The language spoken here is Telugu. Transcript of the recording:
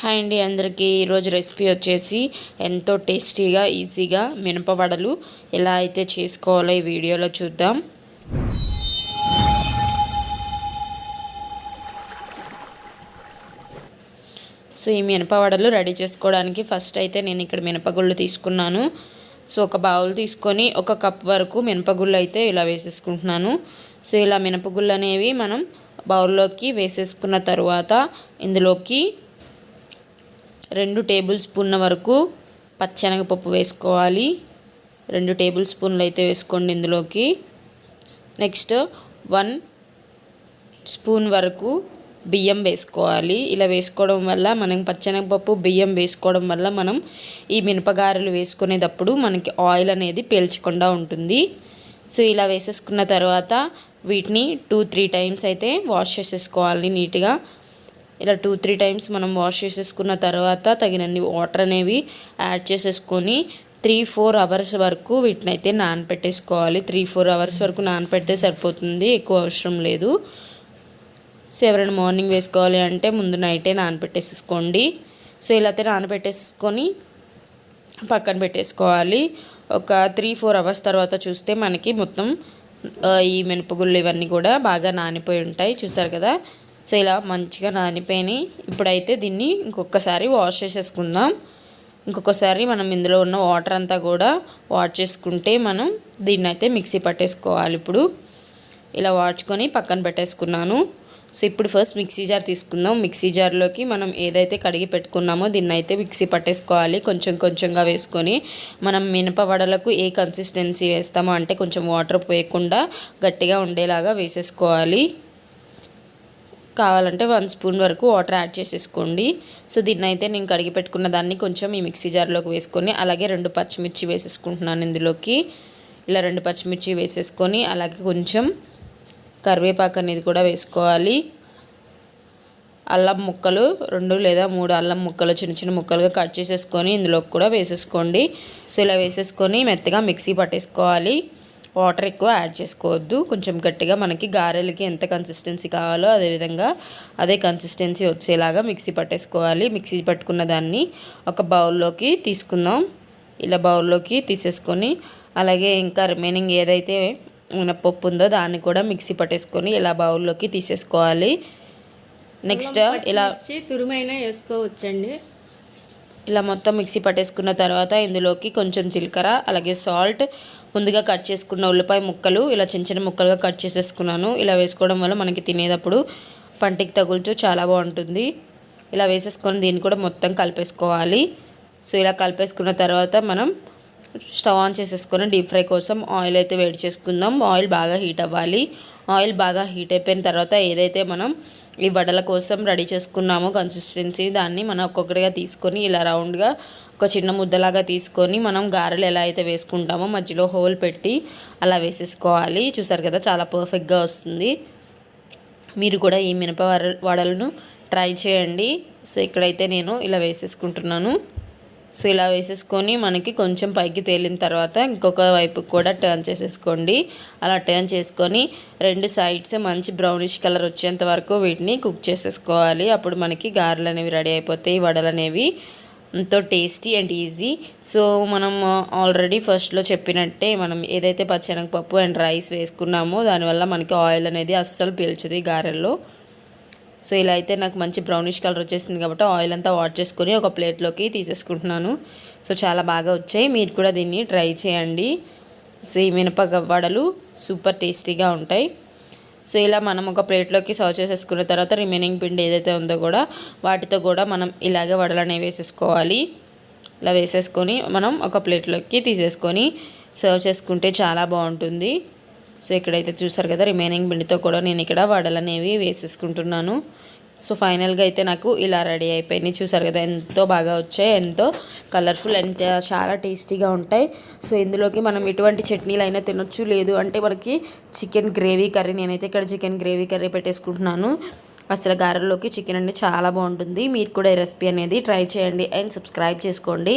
హాయ్ అండి అందరికీ. ఈరోజు రెసిపీ వచ్చేసి ఎంతో టేస్టీగా ఈజీగా మినపవడలు ఎలా అయితే చేసుకోవాలో ఈ వీడియోలో చూద్దాం. సో ఈ మినపవడలు రెడీ చేసుకోవడానికి ఫస్ట్ అయితే నేను ఇక్కడ మినపగుళ్ళు తీసుకున్నాను. సో ఒక బౌల్ తీసుకొని ఒక కప్ వరకు మినపగుళ్ళు అయితే ఇలా వేసేసుకుంటున్నాను. సో ఇలా మినపగుళ్ళు అనేవి మనం బౌల్లోకి వేసేసుకున్న తర్వాత ఇందులోకి రెండు టేబుల్ స్పూన్ల వరకు పచ్చెనగపప్పు వేసుకోవాలి. రెండు టేబుల్ స్పూన్లు అయితే వేసుకోండి ఇందులోకి. నెక్స్ట్ వన్ స్పూన్ వరకు బియ్యం వేసుకోవాలి. ఇలా వేసుకోవడం వల్ల మనం పచ్చెనగపప్పు బియ్యం వేసుకోవడం వల్ల మనం ఈ మినపగారెలు వేసుకునేటప్పుడు మనకి ఆయిల్ అనేది పీల్చకుండా ఉంటుంది. సో ఇలా వేసేసుకున్న తర్వాత వీటిని టూ త్రీ టైమ్స్ అయితే వాష్ చేసేసుకోవాలి నీట్గా. ఇలా టూ త్రీ టైమ్స్ మనం వాష్ చేసేసుకున్న తర్వాత తగినన్ని వాటర్ అనేవి యాడ్ చేసేసుకొని త్రీ ఫోర్ అవర్స్ వరకు వీటిని అయితే నానపెట్టేసుకోవాలి. త్రీ ఫోర్ అవర్స్ వరకు నానపెడితే సరిపోతుంది. ఎక్కువ అవసరం లేదు. సో ఎవరైనా మార్నింగ్ వేసుకోవాలి అంటే ముందు నైటే నానపెట్టేసేసుకోండి. సో ఇలా అయితే నానబెట్టేసుకొని పక్కన పెట్టేసుకోవాలి. ఒక త్రీ ఫోర్ అవర్స్ తర్వాత చూస్తే మనకి మొత్తం ఈ మినపగుళ్ళు ఇవన్నీ కూడా బాగా నానిపోయి ఉంటాయి. చూసారు కదా? సో ఇలా మంచిగా నానిపోయినాయి. ఇప్పుడైతే దీన్ని ఇంకొకసారి వాష్ చేసేసుకుందాం. ఇంకొకసారి మనం ఇందులో ఉన్న వాటర్ అంతా కూడా వాష్ చేసుకుంటే మనం దీన్ని అయితే మిక్సీ పట్టేసుకోవాలి ఇప్పుడు. ఇలా వాడ్చుకొని పక్కన పెట్టేసుకున్నాను. సో ఇప్పుడు ఫస్ట్ మిక్సీ జార్ తీసుకుందాం. మిక్సీ జార్లోకి మనం ఏదైతే కడిగి పెట్టుకున్నామో దీన్ని అయితే మిక్సీ పట్టేసుకోవాలి. కొంచెం కొంచెంగా వేసుకొని మనం మినప వడలకు ఏ కన్సిస్టెన్సీ వేస్తామో అంటే కొంచెం వాటర్ పోయకుండా గట్టిగా ఉండేలాగా వేసేసుకోవాలి. కావాలంటే వన్ స్పూన్ వరకు వాటర్ యాడ్ చేసేసుకోండి. సో దీన్ని అయితే నేను కడిగి పెట్టుకున్న దాన్ని కొంచెం ఈ మిక్సీ జార్లోకి వేసుకొని అలాగే రెండు పచ్చిమిర్చి వేసేసుకుంటున్నాను ఇందులోకి. ఇలా రెండు పచ్చిమిర్చి వేసేసుకొని అలాగే కొంచెం కరివేపాకు అనేది కూడా వేసుకోవాలి. అల్లం ముక్కలు రెండు లేదా మూడు అల్లం ముక్కలు చిన్న చిన్న ముక్కలుగా కట్ చేసేసుకొని ఇందులోకి కూడా వేసేసుకోండి. సో ఇలా వేసేసుకొని మెత్తగా మిక్సీ పట్టేసుకోవాలి. వాటర్ ఎక్కువ యాడ్ చేసుకోవద్దు. కొంచెం గట్టిగా మనకి గారెలకి ఎంత కన్సిస్టెన్సీ కావాలో అదేవిధంగా అదే కన్సిస్టెన్సీ వచ్చేలాగా మిక్సీ పట్టేసుకోవాలి. మిక్సీ పట్టుకున్న దాన్ని ఒక బౌల్లోకి తీసుకుందాం. ఇలా బౌల్లోకి తీసేసుకొని అలాగే ఇంకా రిమైనింగ్ ఏదైతే పప్పు ఉందో దాన్ని కూడా మిక్సీ పట్టేసుకొని ఇలా బౌల్లోకి తీసేసుకోవాలి. నెక్స్ట్ ఇలా తురుమైనా వేసుకోవచ్చండి. ఇలా మొత్తం మిక్సీ పట్టేసుకున్న తర్వాత ఇందులోకి కొంచెం జీలకర్ర అలాగే సాల్ట్ ముందుగా కట్ చేసుకున్న ఉల్లిపాయ ముక్కలు ఇలా చిన్న చిన్న ముక్కలుగా కట్ చేసేసుకున్నాను. ఇలా వేసుకోవడం వల్ల మనకి తినేటప్పుడు పంటికి తగులుచు చాలా బాగుంటుంది. ఇలా వేసేసుకొని దీన్ని కూడా మొత్తం కలిపేసుకోవాలి. సో ఇలా కలిపేసుకున్న తర్వాత మనం స్టవ్ ఆన్ చేసేసుకొని డీప్ ఫ్రై కోసం ఆయిల్ అయితే వేడి చేసుకుందాం. ఆయిల్ బాగా హీట్ అవ్వాలి. ఆయిల్ బాగా హీట్ అయిపోయిన తర్వాత ఏదైతే మనం ఈ వడల కోసం రెడీ చేసుకున్నాము కన్సిస్టెన్సీ దాన్ని మనం ఒక్కొక్కటిగా తీసుకొని ఇలా రౌండ్గా ఒక చిన్న ముద్దలాగా తీసుకొని మనం గారెలు ఎలా అయితే వేసుకుంటామో మధ్యలో హోల్ పెట్టి అలా వేసేసుకోవాలి. చూసారు కదా చాలా పర్ఫెక్ట్గా వస్తుంది. మీరు కూడా ఈ మినప వడలను ట్రై చేయండి. సో ఇక్కడైతే నేను ఇలా వేసేసుకుంటున్నాను. సో ఇలా వేసేసుకొని మనకి కొంచెం పైకి తేలిన తర్వాత ఇంకొక వైపు కూడా టర్న్ చేసేసుకోండి. అలా టర్న్ చేసుకొని రెండు సైడ్స్ మంచి బ్రౌనిష్ కలర్ వచ్చేంత వరకు వీటిని కుక్ చేసేసుకోవాలి. అప్పుడు మనకి గారెలు అనేవి రెడీ అయిపోతాయి వడలు అనేవి ఎంతో టేస్టీ అండ్ ఈజీ సో మనం ఆల్రెడీ ఫస్ట్లో చెప్పినట్టే మనం ఏదైతే పచ్చనగపప్పు అండ్ రైస్ వేసుకున్నామో దానివల్ల మనకి ఆయిల్ అనేది అస్సలు పీల్చదు ఈ గారెల్లో. సో ఇలా అయితే నాకు మంచి బ్రౌనిష్ కలర్ వచ్చేసింది కాబట్టి ఆయిల్ అంతా వాట్ చేసుకొని ఒక ప్లేట్లోకి తీసేసుకుంటున్నాను. సో చాలా బాగా వచ్చాయి. మీరు కూడా దీన్ని ట్రై చేయండి. సో ఈ మినప వడలు సూపర్ టేస్టీగా ఉంటాయి. సో ఇలా మనం ఒక ప్లేట్లోకి సర్వ్ చేసేసుకున్న తర్వాత రిమైనింగ్ పిండి ఏదైతే ఉందో కూడా వాటితో కూడా మనం ఇలాగే వడలు అనేవి వేసేసుకోవాలి. ఇలా వేసేసుకొని మనం ఒక ప్లేట్లోకి తీసేసుకొని సర్వ్ చేసుకుంటే చాలా బాగుంటుంది. సో ఇక్కడైతే చూసారు కదా రిమైనింగ్ పిండితో కూడా నేను ఇక్కడ వడలు అనేవి వేసేసుకుంటున్నాను. సో ఫైనల్గా అయితే నాకు ఇలా రెడీ అయిపోయినాయి చూసారు కదా ఎంతో బాగా వచ్చాయి ఎంతో కలర్ఫుల్ అండ్ చాలా టేస్టీగా ఉంటాయి. సో ఇందులోకి మనం ఎటువంటి చట్నీలు అయినా తినొచ్చు లేదు అంటే మనకి చికెన్ గ్రేవీ కర్రీ నేనైతే ఇక్కడ చికెన్ గ్రేవీ కర్రీ పెట్టేసుకుంటున్నాను. అసలు గారెల్లోకి చికెన్ అనేది చాలా బాగుంటుంది. మీరు కూడా ఈ రెసిపీ అనేది ట్రై చేయండి అండ్ సబ్స్క్రైబ్ చేసుకోండి.